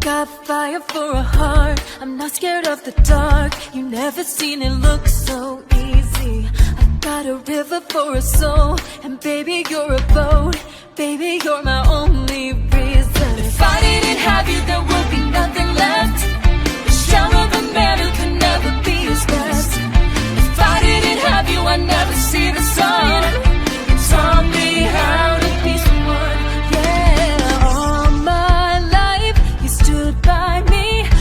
Got fire for a heart, I'm not scared of the dark. You never seen it look so easy. I got a river for a soul, and baby you're a boat. Baby you're my only reason. If I didn't have you me.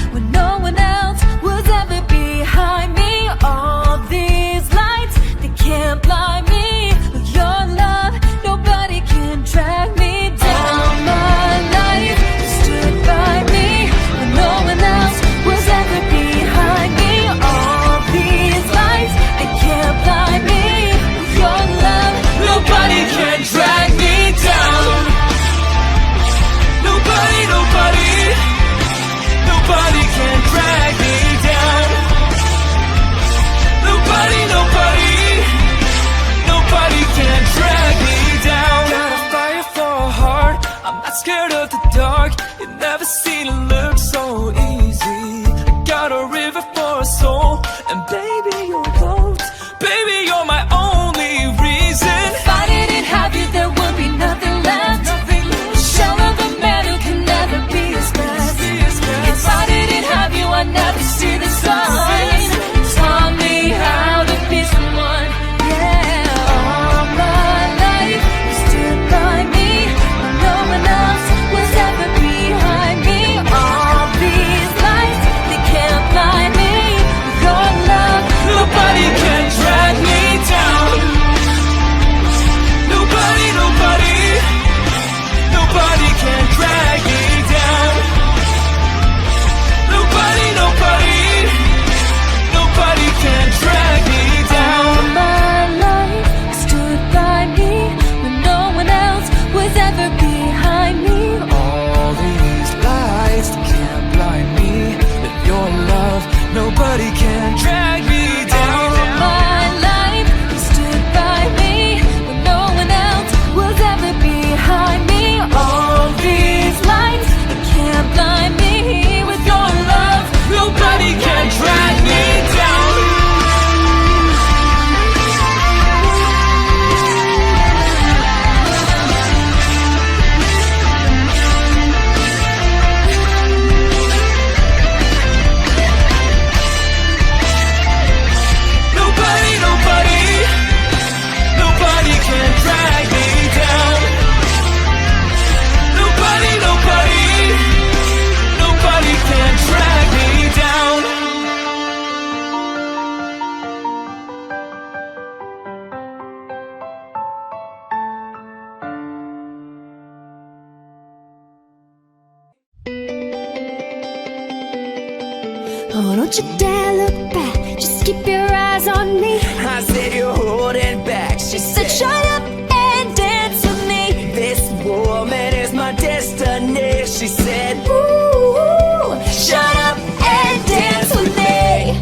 Oh, don't you dare look back. Just keep your eyes on me. I said you're holding back. She said, so shut up and dance with me. This woman is my destiny. She said, ooh, shut up and dance with me.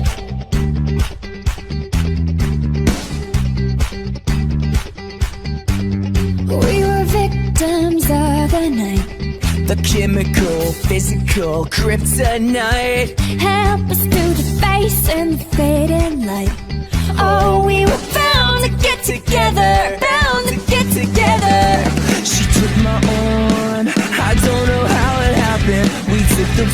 We were victims of the night. The chemical, physical kryptonite. Help us through the face and the fading light. Oh, we were bound to get together, bound to get together. She took my arm. I don't know how it happened. We took the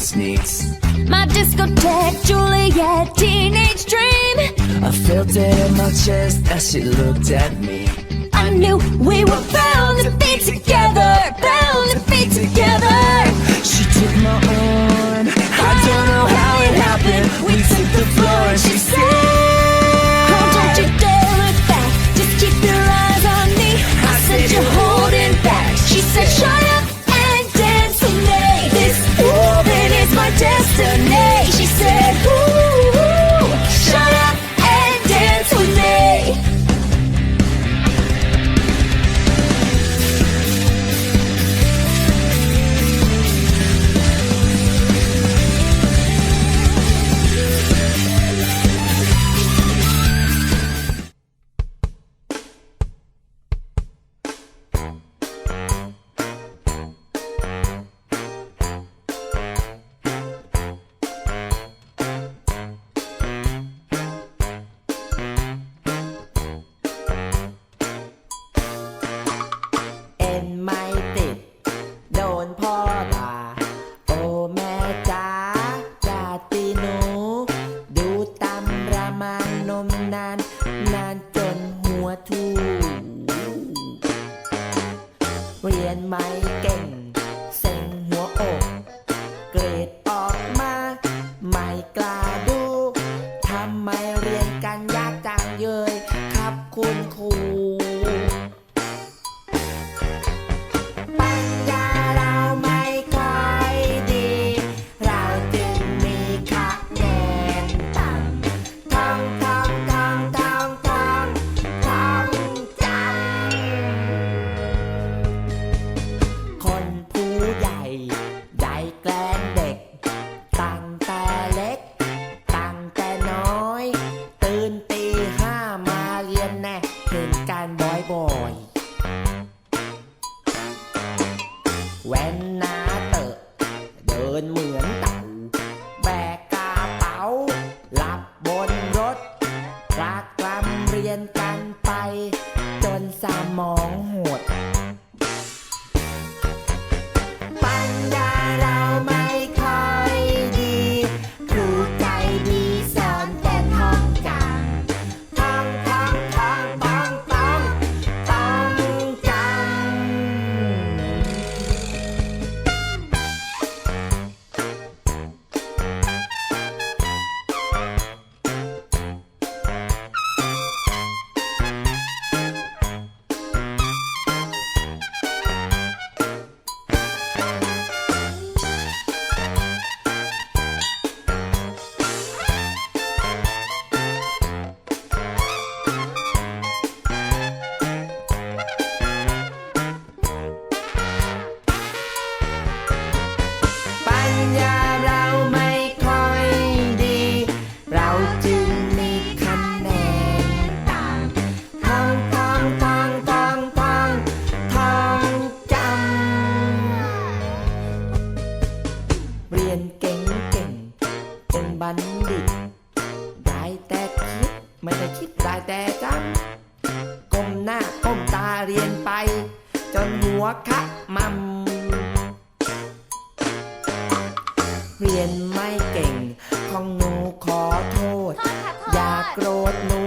My discotheque, Juliet, teenage dream. I felt it in my chest as she looked at me. I knew we were bound to be together, bound to be together. She took my arm. certain Paul. 打 ไม่ได้คิดได้แต่จำก้มหน้าก้มตาเรียนไป จนหัวคะมัมเรียนไม่เก่ง ของหนูขอโทษ อย่าโกรธหนู